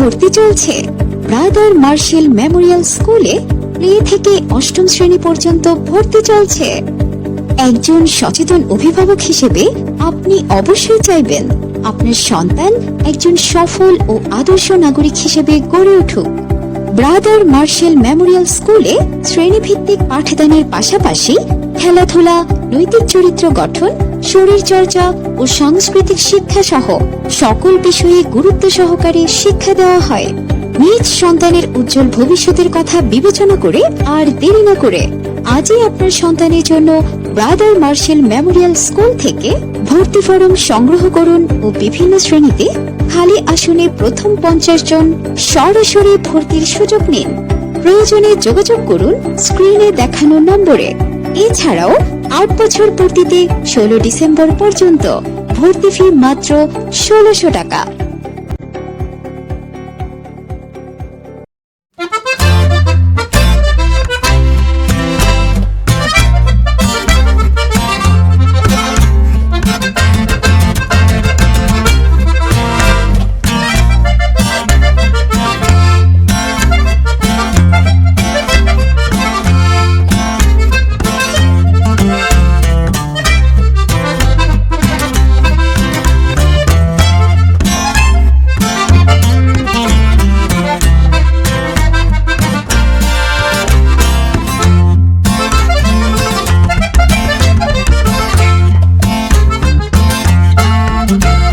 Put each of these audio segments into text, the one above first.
ভর্তি চলছে। Brother Marshall memorial স্কুলে প্লে থেকে অষ্টম শ্রেণি পর্যন্ত ভর্তি চলছে। একজন সচেতন অভিভাবক হিসেবে আপনি অবশ্যই চাইবেন, আপনার সন্তান একজন সফল ও আদর্শ নাগরিক হিসেবে গড়ে উঠুক। ব্রাদার মার্শেল মেমোরিয়াল স্কুলে শ্রেণীভিত্তিক পাঠদানের পাশাপাশি খেলাধুলা, নৈতিক চরিত্র গঠন শরীরচর্চা ও সাংস্কৃতিক শিক্ষা সহ সকল বিষয়ে গুরুত্ব সহকারে শিক্ষা দেওয়া হয়। নিজ সন্তানের উজ্জ্বল ভবিষ্যতের কথা বিবেচনা করে আর দেরি না করে আজই আপনার সন্তানের জন্য ব্রাদার মার্শেল মেমোরিয়াল স্কুল থেকে ভর্তি ফরম সংগ্রহ করুন ও বিভিন্ন শ্রেণীতে খালি আসনে প্রথম পঞ্চাশ জন সরাসরি ভর্তির সুযোগ নিন। প্রয়োজনে যোগাযোগ করুন স্ক্রিনে দেখানো নম্বরে। এছাড়াও আট বছর পূর্তিতে ষোলো ডিসেম্বর পর্যন্ত ভর্তি ফি মাত্র ষোলোশো টাকা। ভর্তি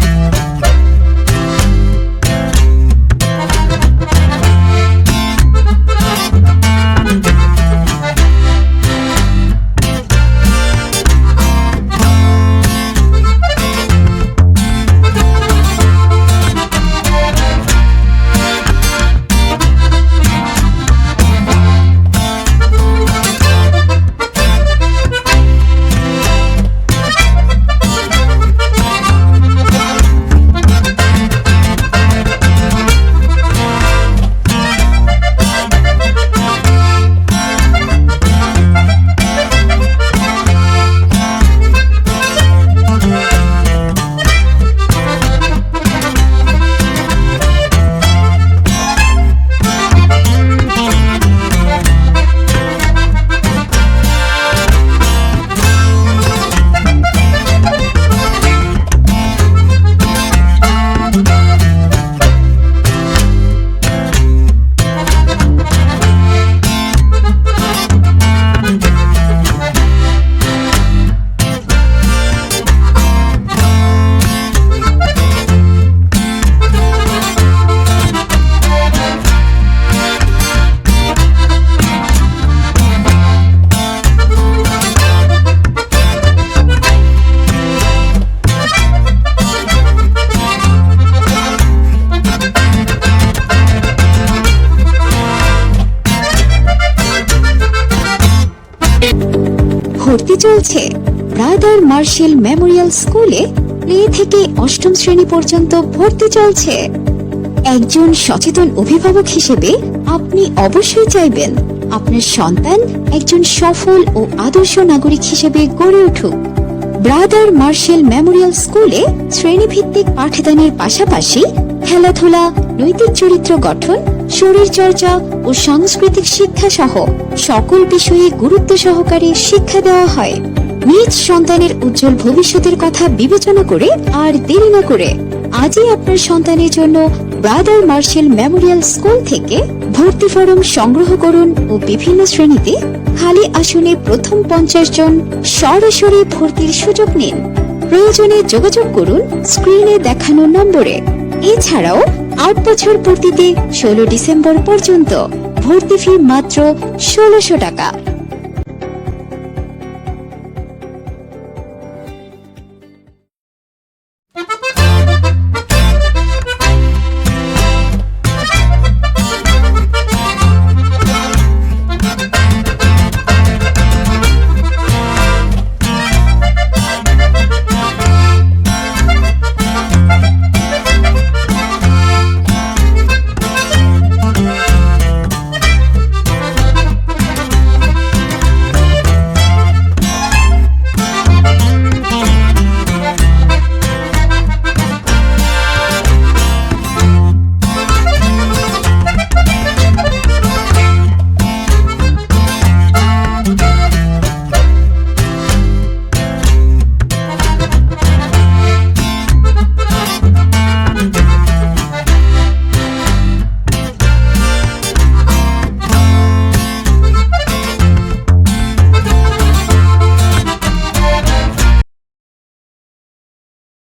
চলছে ব্রাদার মার্শেল মেমোরিয়াল স্কুলে প্লে থেকে অষ্টম শ্রেণি পর্যন্ত ভর্তি চলছে। একজন সচেতন অভিভাবক হিসেবে আপনি অবশ্যই চাইবেন আপনার সন্তান একজন সফল ও আদর্শ নাগরিক হিসেবে গড়ে উঠুক। ব্রাদার মার্শেল মেমোরিয়াল স্কুলে শ্রেণীভিত্তিক পাঠদানের পাশাপাশি খেলাধুলা, নৈতিক চরিত্র গঠন শরীরচর্চা ও সাংস্কৃতিক শিক্ষা সহ সকল বিষয়ে গুরুত্ব সহকারে শিক্ষা দেওয়া হয়। নিজ সন্তানের উজ্জ্বল ভবিষ্যতের কথা বিবেচনা করে আর দেরি না করে আজই আপনার সন্তানের জন্য ব্রাদার মার্শেল মেমোরিয়াল স্কুল থেকে ভর্তি ফরম সংগ্রহ করুন ও বিভিন্ন শ্রেণীতে খালি আসনে প্রথম পঞ্চাশ জন সরাসরি ভর্তির সুযোগ নিন। প্রয়োজনে যোগাযোগ করুন স্ক্রিনে দেখানো নম্বরে। এছাড়াও আট বছর পূর্তিতে ষোলো ডিসেম্বর পর্যন্ত ভর্তি ফি মাত্র ষোলোশো টাকা।